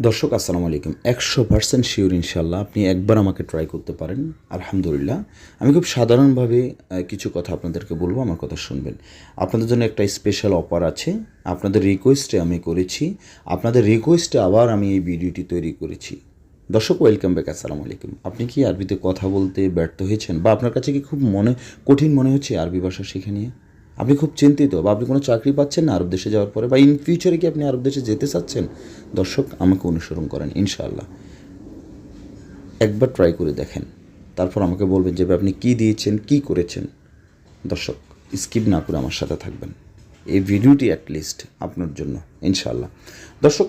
দর্শক, আসসালামু আলাইকুম। একশো পার্সেন্ট শিওর ইনশাল্লাহ আপনি একবার আমাকে ট্রাই করতে পারেন। আলহামদুলিল্লাহ। আমি খুব সাধারণভাবে কিছু কথা আপনাদেরকে বলব, আমার কথা শুনবেন। আপনাদের জন্য একটা স্পেশাল অফার আছে। আপনাদের রিকোয়েস্টে আমি করেছি। আপনাদের রিকোয়েস্টে আবার আমি এই ভিডিওটি তৈরি করেছি। দর্শক ওয়েলকাম ব্যাক আসসালামু আলাইকুম। আপনি কি আরবিতে কথা বলতে ব্যর্থ হয়েছেন? বা আপনার কাছে কি খুব মনে, কঠিন মনে হচ্ছে আরবি ভাষা শিখে নিয়ে? আপনি খুব চিন্তিত বা আপনি কোনো চাকরি পাচ্ছেন না আরব দেশে যাওয়ার পরে, বা ইন ফিউচারে কি আপনি আরব দেশে যেতে চাচ্ছেন? দর্শক, আমাকে অনুসরণ করেন, ইনশাআল্লাহ। একবার ট্রাই করে দেখেন। তারপর আমাকে বলবেন যে আপনি কি দিয়েছেন? কি করেছেন? দর্শক স্কিপ না করে আমার সাথে থাকবেন। এই ভিডিওটি অ্যাটলিস্ট আপনার জন্য, ইনশাআল্লাহ। দর্শক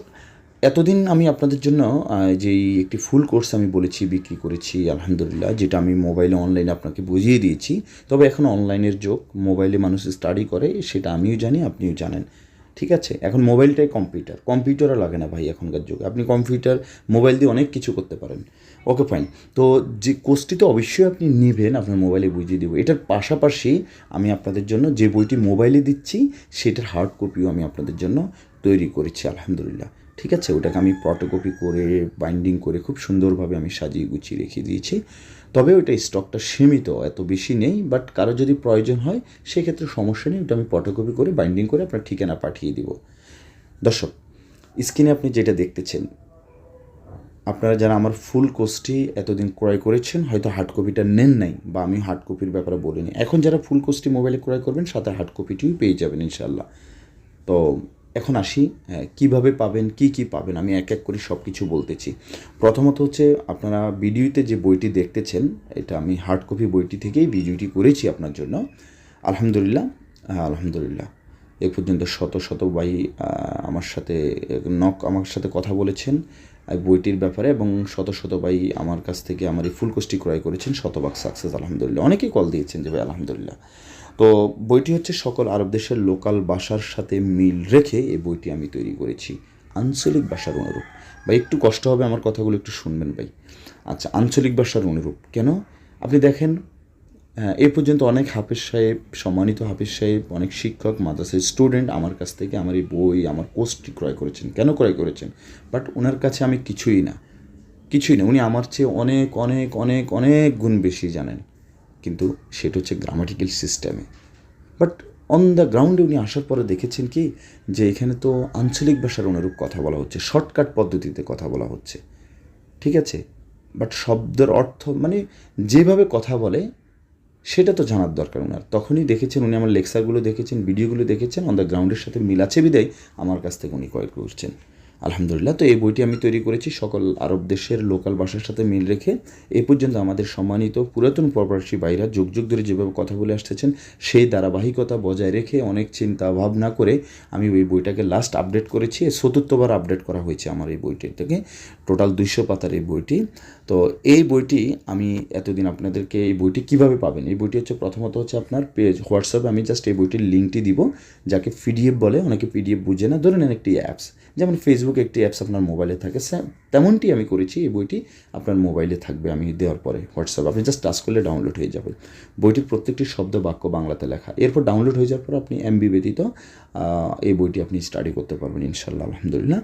এতদিন আমি আপনাদের জন্য আহ, যে একটি ফুল কোর্স আমি বলেছি বিক্রি করেছি আলহামদুলিল্লাহ যেটা আমি মোবাইলে অনলাইনে আপনাকে বুঝিয়ে দিয়েছি। তবে এখন অনলাইনের যোগ মোবাইলে মানুষ স্টাডি করে সেটা আমিও জানি আপনিও জানেন। ঠিক আছে? এখন মোবাইলটাই কম্পিউটার কম্পিউটারও লাগে না ভাই এখনকার যুগে। আপনি কম্পিউটার মোবাইল দিয়ে অনেক কিছু করতে পারেন। ওকে ফাইন তো যে কোর্সটি তো অবশ্যই আপনি নেবেন আপনার মোবাইলে বুঝিয়ে দেবো। এটার পাশাপাশি আমি আপনাদের জন্য যে বইটি মোবাইলে দিচ্ছি সেটার হার্ড কপিও আমি আপনাদের জন্য তৈরি করেছি আলহামদুলিল্লাহ। ঠিক আছে, ওটাকে আমি ফটোকপি করে বাইন্ডিং করে খুব সুন্দরভাবে আমি সাজিয়ে গুছিয়ে রেখে দিয়েছি। তবে ওটা স্টকটা সীমিত, এত বেশি নেই বাট কারও যদি প্রয়োজন হয়, সেক্ষেত্রে সমস্যা নেই, ওটা আমি ফটোকপি করে বাইন্ডিং করে আপনার ঠিকানা পাঠিয়ে দিব। দর্শক স্ক্রিনে আপনি যেটা দেখতেছেন, আপনারা যারা আমার ফুল কোর্সটি এতদিন ক্রয় করেছেন, হয়তো হার্ড কপিটা নেন নাই, বা আমি হার্ড কপির ব্যাপারে বলিনি। এখন যারা ফুল কোর্সটি মোবাইলে ক্রয় করবেন, সাথে হার্ড কপিটিও পেয়ে যাবেন ইনশাল্লাহ তো এখন আসি হ্যাঁ, কীভাবে পাবেন কি কি পাবেন আমি এক এক করে সব কিছু বলতেছি। প্রথমত হচ্ছে আপনারা ভিডিওতে যে বইটি দেখতেছেন এটা আমি হার্ড কপি বইটি থেকেই ভিডিওটি করেছি আপনার জন্য। আলহামদুলিল্লাহ হ্যাঁ, আলহামদুলিল্লাহ। এ পর্যন্ত শত শত ভাই আমার সাথে নক আমার সাথে কথা বলেছেন বইটির ব্যাপারে এবং শত শত ভাই আমার কাছ থেকে আমার এই ফুল ক্রয় করেছেন শতভাগ সাকসেস আলহামদুলিল্লাহ। অনেকেই কল দিয়েছেন যে ভাই আলহামদুলিল্লাহ। তো বইটি হচ্ছে সকল আরব দেশের লোকাল ভাষার সাথে মিল রেখে এই বইটি আমি তৈরি করেছি। আঞ্চলিক ভাষার অনুরূপ। ভাই, একটু কষ্ট হবে আমার কথাগুলো একটু শুনবেন ভাই। আচ্ছা আঞ্চলিক ভাষার অনুরূপ। কেন? আপনি দেখেন এই পর্যন্ত অনেক হাফিজ সাহেব, সম্মানিত হাফিজ সাহেব, অনেক শিক্ষক, মাদ্রাসার স্টুডেন্ট আমার কাছ থেকে আমার এই বই, আমার কোর্সটি ক্রয় করেছেন। কেন ক্রয় করেছেন? বাট ওনার কাছে আমি কিছুই না। কিছুই না। উনি আমার চেয়ে অনেক অনেক অনেক অনেক গুণ বেশি জানেন। কিন্তু সেটা হচ্ছে গ্রামাটিক্যাল সিস্টেমে বাট অন দ্য গ্রাউন্ডে উনি আসার পরে দেখেছেন কি, যে এখানে তো আঞ্চলিক ভাষার অনুরূপ কথা বলা হচ্ছে শর্টকাট পদ্ধতিতে কথা বলা হচ্ছে। ঠিক আছে? বাট শব্দের অর্থ মানে যেভাবে কথা বলে, সেটা তো জানার দরকার ওনার তখনই দেখেছেন উনি আমার লেকচারগুলো দেখেছেন ভিডিওগুলো দেখেছেন অন দ্য গ্রাউন্ডের সাথে মিল আছে বিদায়, আমার কাছ থেকে উনি ক্রয় করছেন। আলহামদুলিল্লাহ। তো এই বইটি আমি তৈরি করেছি সকল আরব দেশের লোকাল ভাষার সাথে মিল রেখে। এ পর্যন্ত আমাদের সম্মানিত পুরাতন প্রবাসী ভাইরা যুগ যুগ ধরে যেভাবে কথা বলে আসতেছেন, সেই ধারাবাহিকতা বজায় রেখে অনেক চিন্তা ভাবনা করে আমি ওই বইটাকে লাস্ট আপডেট করেছি। চতুর্থবার আপডেট করা হয়েছে আমার এই বইটির থেকে। টোটাল দুইশো পাতার এই বইটি। তো এই বইটি আমি এতদিন আপনাদেরকে এই বইটি কীভাবে পাবেন? এই বইটি হচ্ছে প্রথমত হচ্ছে আপনার পেজ হোয়াটসঅ্যাপে আমি জাস্ট এই বইটির লিঙ্কটি দিব, যাকে পিডিএফ বলে, অনেকে পিডিএফ বুঝে না, ধরে নেন একটি অ্যাপস যেমন ফেসবুক একটি অ্যাপস আপনার মোবাইলে থাকে। তেমনটি আমি করেছি, এই বইটি আপনার মোবাইলে থাকবে আমি দেওয়ার পরে হোয়াটসঅ্যাপ আপনি জাস্ট টাচ করলে ডাউনলোড হয়ে যাবে। বইটির প্রত্যেকটি শব্দ বাক্য বাংলাতে লেখা। এরপর ডাউনলোড হয়ে যাওয়ার পর আপনি এমবি ব্যতীত এই বইটি আপনি স্টাডি করতে পারবেন ইনশাল্লাহ আলহামদুলিল্লাহ।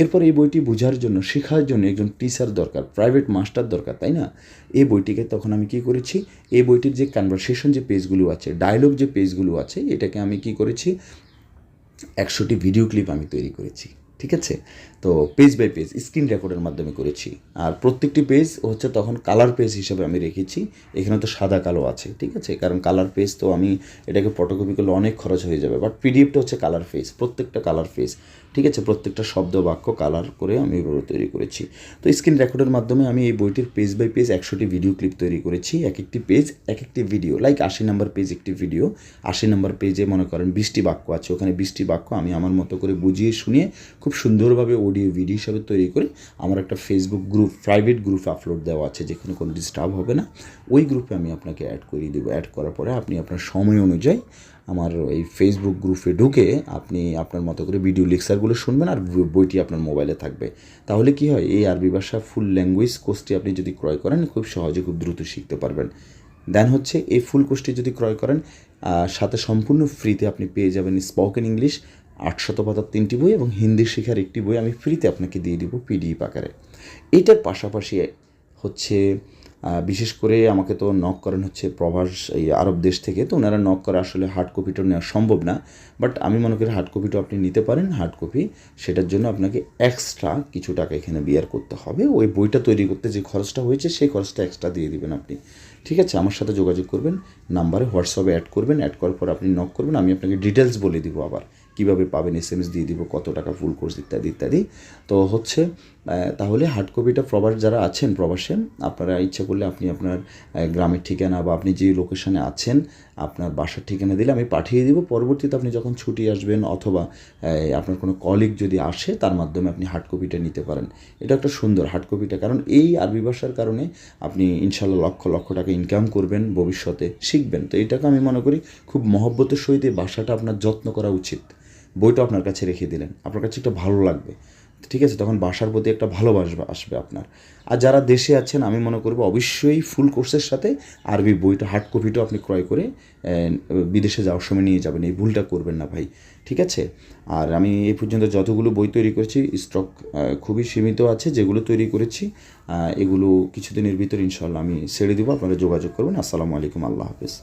এরপর এই বইটি বোঝার জন্য, শেখার জন্য একজন টিচার দরকার প্রাইভেট মাস্টার দরকার, তাই না? এই বইটিকে তখন আমি কি করেছি? এই বইটির যে কনভারসেশন যে পেজগুলো আছে ডায়লগ যে পেজগুলো আছে, এটাকে আমি কি করেছি? একশোটি ভিডিও ক্লিপ আমি তৈরি করেছি। ঠিক আছে? তো পেজ বাই পেজ স্ক্রিন রেকর্ডের মাধ্যমে করেছি। আর প্রত্যেকটি পেজ হচ্ছে তখন কালার পেজ হিসেবে আমি রেখেছি। এখানে তো সাদা কালো আছে, ঠিক আছে? কারণ কালার পেজ তো আমি এটাকে ফটোকপি করলে অনেক খরচ হয়ে যাবে। বাট পিডিএফটা হচ্ছে কালার পেজ প্রত্যেকটা কালার পেজ ঠিক আছে? প্রত্যেকটা শব্দ, বাক্য কালার করে আমি এভাবে তৈরি করেছি। তো স্ক্রিন রেকর্ডের মাধ্যমে আমি এই বইটির পেজ বাই পেজ একশোটি ভিডিও ক্লিপ তৈরি করেছি। এক একটি পেজ এক একটি ভিডিও লাইক আশি নাম্বার পেজ একটি ভিডিও আশি নাম্বার পেজে মনে করেন বিশটি বাক্য আছে। ওখানে বিশটি বাক্য আমি আমার মতো করে বুঝিয়ে, শুনিয়ে, খুব সুন্দরভাবে অডিও ভিডিও হিসাবে তৈরি করে। আমার একটা Facebook group private group upload দেওয়া আছে, যেখানে কোনো ডিস্টার্ব হবে না। ওই গ্রুপে আমি আপনাকে অ্যাড করিয়ে দেবো। অ্যাড করার পরে আপনি আপনার সময় অনুযায়ী আমার এই ফেসবুক গ্রুপে ঢুকে আপনি আপনার মতো করে ভিডিও লেকচারগুলো শুনবেন আর বই- বইটি আপনার মোবাইলে থাকবে। তাহলে কি হয়? এই আরবি ভাষা ফুল ল্যাঙ্গুয়েজ কোর্সটি আপনি যদি ক্রয় করেন, খুব সহজে খুব দ্রুত শিখতে পারবেন। দেন হচ্ছে এই ফুল কোর্সটি যদি ক্রয় করেন সাথে সম্পূর্ণ ফ্রিতে আপনি পেয়ে যাবেন স্পোকেন ইংলিশ আটশত পাতার তিনটি বই এবং হিন্দি শেখার একটি বই আমি ফ্রিতে আপনাকে দিয়ে দিব পিডিএফ আকারে। এইটার পাশাপাশি হচ্ছে বিশেষ করে আমাকে তো নক করেন হচ্ছে প্রবাস এই আরব দেশ থেকে, তো ওনারা নক করে আসলে হার্ড কপিটা নেওয়া সম্ভব না। বাট আমি মনে করি হার্ড কপিটা আপনি নিতে পারেন হার্ড কপি সেটার জন্য আপনাকে এক্সট্রা কিছু টাকা এখানে বিয়ার করতে হবে। ওই বইটা তৈরি করতে যে খরচটা হয়েছে, সেই খরচটা এক্সট্রা দিয়ে দিবেন আপনি। ঠিক আছে? আমার সাথে যোগাযোগ করবেন নাম্বারে হোয়াটসঅ্যাপে অ্যাড করবেন অ্যাড করার পর আপনি নক করবেন, আমি আপনাকে ডিটেলস বলে দিব আবার। কীভাবে পাবেন এস এম এস দিয়ে দিব, কত টাকা ফুল কোর্স ইত্যাদি ইত্যাদি। তো হচ্ছে তাহলে হার্ড কপিটা প্রবাস যারা আছেন প্রবাসে, আপনারা ইচ্ছা করলে আপনি আপনার গ্রামের ঠিকানা বা আপনি যে লোকেশনে আছেন, আপনার বাসার ঠিকানা দিলে আমি পাঠিয়ে দিব। পরবর্তীতে আপনি যখন ছুটি আসবেন অথবা আপনার কোনো কলিগ যদি আসে, তার মাধ্যমে আপনি হার্ড কপিটা নিতে পারেন। এটা একটা সুন্দর হার্ড কপিটা কারণ এই আরবি ভাষার কারণে আপনি ইনশাল্লাহ লক্ষ লক্ষ টাকা ইনকাম করবেন ভবিষ্যতে, শিখবেন। তো এটাকে আমি মনে করি খুব মহব্বতের সহিত এই ভাষাটা আপনার যত্ন করা উচিত। বইটা আপনার কাছে রেখে দিলেন। আপনার কাছে একটা ভালো লাগবে। ঠিক আছে? তখন বাসার প্রতি একটা ভালোবাসা আসবে আপনার। আর যারা দেশে আছেন, আমি মনে করব অবশ্যই ফুল কোর্সের সাথে আরবি বইটা হার্ড কপিটাও আপনি ক্রয় করে বিদেশে যাওয়ার সময় নিয়ে যাবেন। এই ভুলটা করবেন না ভাই। ঠিক আছে? আর আমি এই পর্যন্ত যতগুলো বই তৈরি করেছি স্টক খুবই সীমিত আছে, যেগুলো তৈরি করেছি এগুলো কিছুদিনের ভিতর ইনশাল্লাহ আমি ছেড়ে দেবো। আপনারা যোগাযোগ করবেন। আসসালামু আলাইকুম। আল্লাহ হাফিজ।